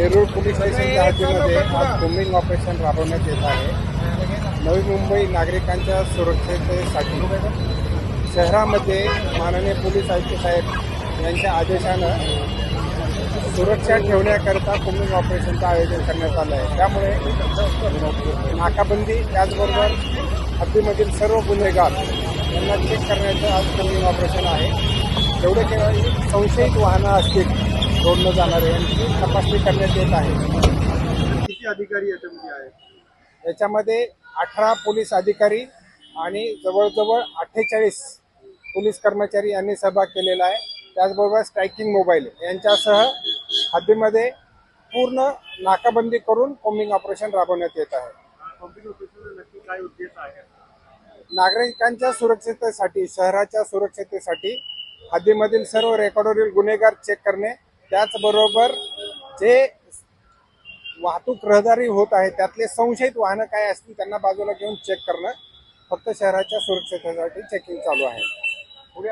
Nerul police स्टेशनच्या हद्दीमध्ये आज combing operation राबवण्यात येत आहे. नवी मुंबई नागरिकांच्या सुरक्षिततेसाठी शहरामध्ये माननीय पोलीस आयुक्त साहेब यांच्या आदेशानं सुरक्षा ठेवण्याकरता कोम्बिंग ऑपरेशनचं आयोजन करण्यात आलं आहे. त्यामुळे नाकाबंदी त्याचबरोबर हद्दीमधील सर्व गुन्हेगार यांना चेक करण्याचं आज कोम्बिंग ऑपरेशन आहे. जेवढे केवळ संशयित वाहनं असतील रोडनं जाणारे यांची तपासणी करण्यात येत आहे. किती अधिकारी याच्यामध्ये आहेत? याच्यामध्ये अठरा पोलीस अधिकारी आणि जवळजवळ अठ्ठेचाळीस पोलीस कर्मचारी यांनी सहभाग केलेला आहे. त्याचबरोबर स्ट्रायकिंग मोबाईल यांच्यासह हद्दीमध्ये पूर्ण नाकाबंदी करून कोम्बिंग ऑपरेशन राबवण्यात येत आहे. आहे? नागरिकांच्या सुरक्षिततेसाठी शहराच्या सुरक्षिततेसाठी हद्दीमधील सर्व रेकॉर्डवरील गुन्हेगार चेक करणे त्याचबरोबर जे वाहतूक रहदारी होत आहे त्यातले संशयित वाहनं काय असतील त्यांना बाजूला घेऊन चेक करणं. फक्त शहराच्या सुरक्षिततेसाठी चेकिंग चालू आहे.